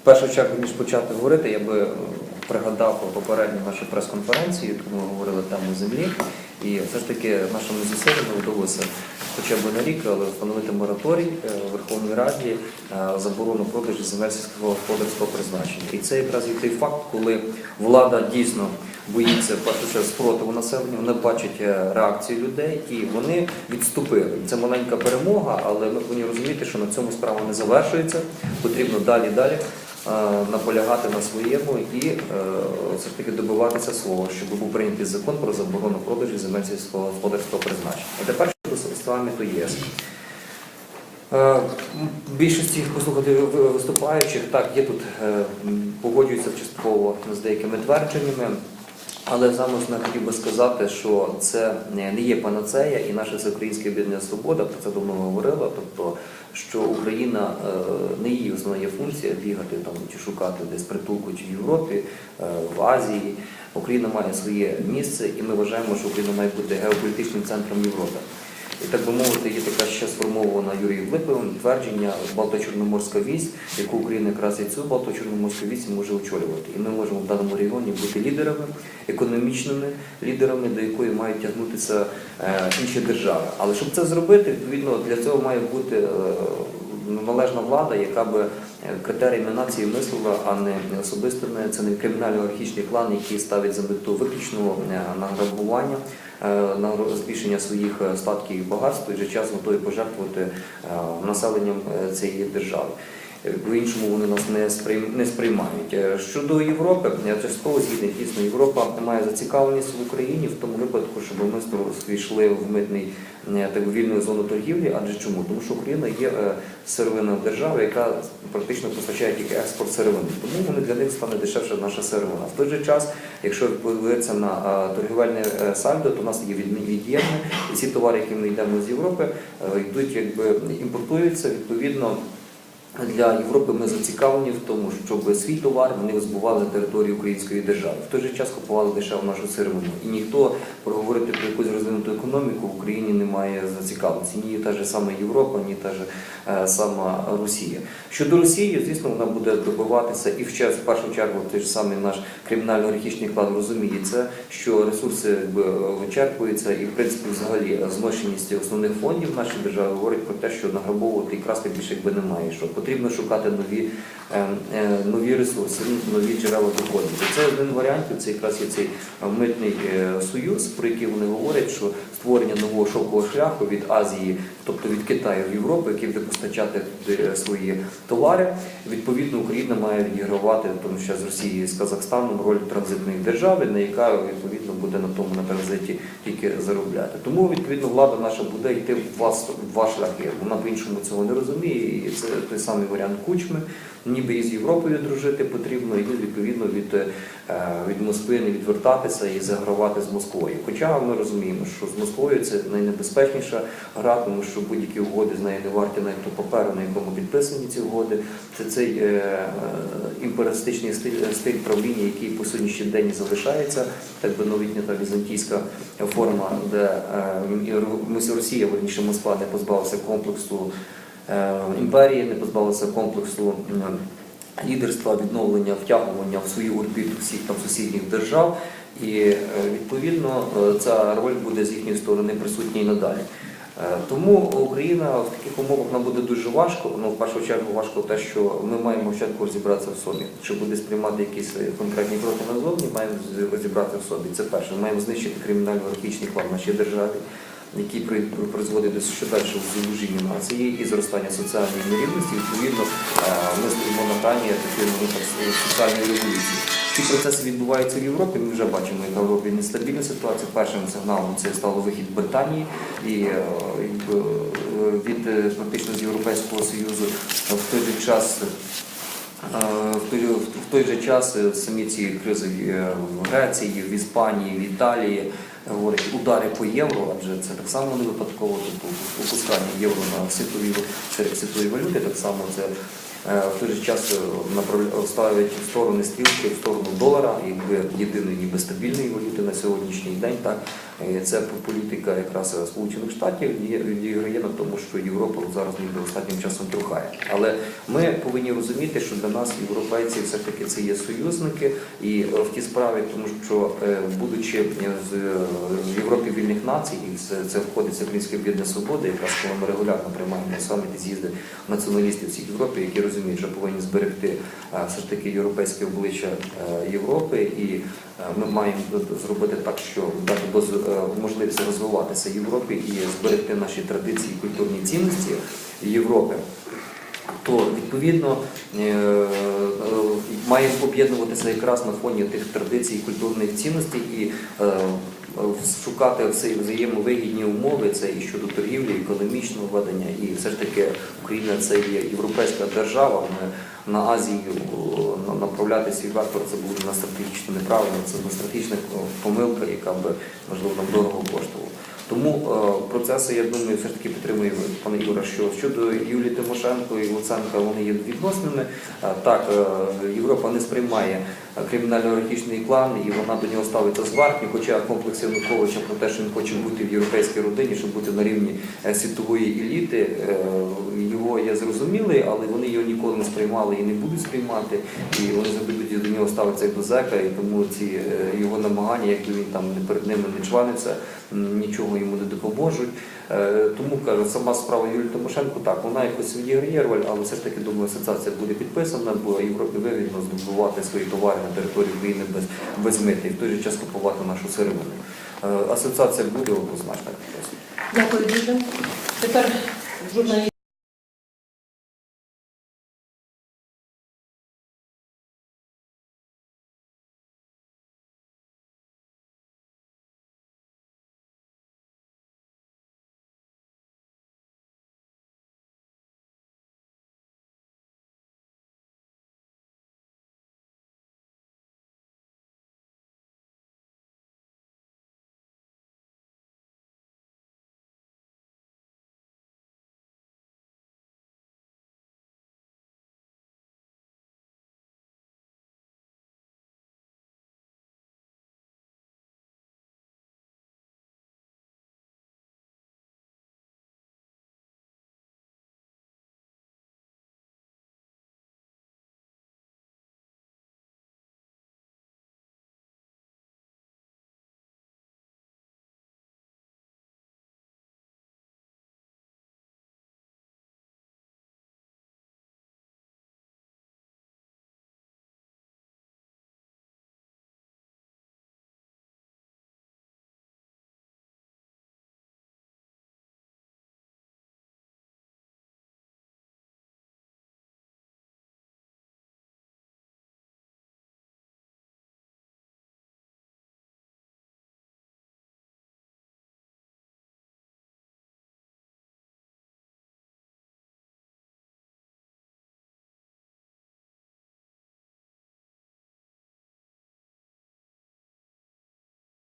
В першу чергу, ніж почати говорити, я би е, пригадав попередню нашу прес-конференцію, яку ми говорили тему землі. І все ж таки нашому зусиллями вдалося хоча б на рік, але встановити мораторій е, в Верховній Раді е, заборону продажу земель сільського господарського призначення. І це якраз і той факт, коли влада дійсно боїться першу чергу спротиву населення, вони бачать е, реакцію людей і вони відступили. Це маленька перемога, але ми повинні розуміти, що на цьому справа не завершується. Потрібно далі далі е, наполягати на своєму і е, все ж таки добиватися свого, щоб був прийнятий закон про заборону продажу земель сільськогосподарського призначення. А тепер щодо саміту ЄС. Е, Більшості послухати виступаючих так є тут е, погоджуються частково з деякими твердженнями, але саме хотів би сказати, що це не є панацея, і наше всеукраїнське об'єднання свобода про це давно говорила. Тобто, що Україна е, не її основна функція бігати там чи шукати десь притулку чи в Європі, е, в Азії. Україна має своє місце, і ми вважаємо, що Україна має бути геополітичним центром Європи. І так би мовити, є така ще сформована Юрієм Липовим твердження Балто-Чорноморська вісь, яку Україна якраз і цю Балто-Чорноморську вісь може очолювати. І ми можемо в даному регіоні бути лідерами, економічними лідерами, до якої мають тягнутися е, інші держави. Але щоб це зробити, відповідно для цього має бути е, належна влада, яка би е, критеріями нації мислила, а не особистими. Це не кримінально-архічний клан, який ставить за мету виключного е, награбування, е, на збільшення своїх статків і багатств, і же час готові пожертвувати населенням цієї держави. Е, По-іншому вони нас не не сприймають. Е, Щодо Європи, я частково згідний, дійсно, Європа має зацікавленість в Україні в тому випадку, щоб ми йшли в митний е, так вільну зону торгівлі. Адже чому? Тому що Україна є е, сировинна держава, яка практично постачає тільки експорт сировини. Тому вони для них стане дешевше наша сировина. В той же час, якщо подивитися на е, торгівельне е, сальдо, то у нас є від'ємне, і ці товари, які ми йдемо з Європи, е, йдуть якби імпортуються відповідно. Для Європи ми зацікавлені в тому, щоб свій товар вони збували на території української держави. В той же час купували дешеву нашу сировину. І ніхто проговорити про якусь розвинуту економіку в Україні не має зацікавленості. Ні та ж сама Європа, ні та ж е, сама Росія. Щодо Росії, звісно, вона буде добиватися і в першу чергу, той ж самий наш кримінально-архічний клан розуміє це, що ресурси вичерпуються, і в принципі взагалі зношеність основних фондів нашої держави говорить про те, що награбовувати і красти більше якби немає. Що потрібно шукати нові, е, е, нові ресурси, нові джерела доходів. Це один варіант, це якраз є цей митний е, союз, про який вони говорять, що створення нового шовкового шляху від Азії, тобто від Китаю в Європу, який буде постачати е, свої товари. Відповідно, Україна має відігравати тому що з Росії з Казахстаном роль транзитної держави, на яка відповідно буде на тому на транзиті тільки заробляти. Тому відповідно влада наша буде йти в два, в два шляхи. Вона по-іншому цього не розуміє, і це той самий варіант кучми. Ніби із Європою дружити потрібно, і відповідно від, е, від Москви не відвертатися і загравати з Москвою. Хоча ми розуміємо, що з Москвою це найнебезпечніша гра, тому що будь-які угоди з нею не варті навіть того паперу, на якому підписані ці угоди. Це цей е, е, імперіалістичний стиль, стиль правління, який по сьогоднішній день залишається, так би новітня та візантійська форма, де е, Росія, верніше Москва, не позбавилася комплексу імперії, не позбавилася комплексу. Лідерства, відновлення, втягування в свою орбіту всіх там сусідніх держав, і е, відповідно е, ця роль буде з їхньої сторони присутня і надалі. Е, Тому Україна в таких умовах нам буде дуже важко. Ну, в першу чергу важко те, що ми маємо спочатку розібратися в собі. Чи буде сприймати якісь е, конкретні кроки назовні, маємо розібратися в собі. Це перше. Ми маємо знищити кримінально-архічний клан нашій державі, який при- призводить до ще далі злужіння нації і зростання соціальної нерівності. Відповідно, е, ми стоїмо на грані такої ну, соціальної революції. Ці процеси відбуваються в Європі. Ми вже бачимо, яка в Європі нестабільна ситуація. Першим сигналом це стало вихід Британії і е, е, від практично з Європейського Союзу в той же час. В той, же час самі ці кризи в Греції, в Іспанії, в Італії говорять удари по євро, адже це так само не випадково тобто опускання євро на світові серед валюти, так само це в той же час е, ставлять в сторони стрілки, в сторону долара, якби єдиної ніби стабільної валюти на сьогоднішній день. Так Е, Це політика якраз Сполучених Штатів відіграє на тому, що Європа зараз ніби останнім часом трухає. Але ми повинні розуміти, що для нас європейці все-таки це є союзники, і е, в ті справі, тому що е, будучи е, з е, Європі вільних націй, і це, входить в Українське об'єднання свободи, якраз коли ми регулярно приймаємо саміти, з'їзди націоналістів всіх Європі, які розуміють, що повинні зберегти е, все ж таки європейське обличчя е, Європи, і е, ми маємо зробити так, що дати можливість розвиватися Європі і зберегти наші традиції, культурні цінності Європи. То відповідно маємо об'єднуватися якраз на фоні тих традицій, культурних цінностей і шукати взаємовигідні умови. Це і щодо торгівлі, економічного ведення, і все ж таки Україна це є європейська держава. Ми на Азію направляти свій вектор це буде на стратегічно неправильно. Це на стратегічна помилка, яка би можливо нам дорого коштувала. Тому е, процеси, я думаю, все ж таки підтримую пане Юра, що щодо Юлії Тимошенко і Луценка вони є відносними. Е, Так, е, Європа не сприймає кримінально-олігархічний клан, і вона до нього ставиться зверхньо, хоча комплекс Януковича про те, що він хоче бути в європейській родині, щоб бути на рівні світової еліти, його є зрозумілий, але вони його ніколи не сприймали і не будуть сприймати. І вони завжди до нього ставитися як до зека, і тому ці його намагання, якби він там перед ними не чванився, м, йому не допоможуть. Е, Тому кажу, сама справа Юлії Тимошенко так, вона якось відіграє але все ж таки думаю, асоціація буде підписана, бо Європі вигідно здобувати свої товари на території України без, без мити і в той же час купувати нашу сировину. Е, Асоціація буде однозначно підписана. Дякую дуже. Тепер журналіст.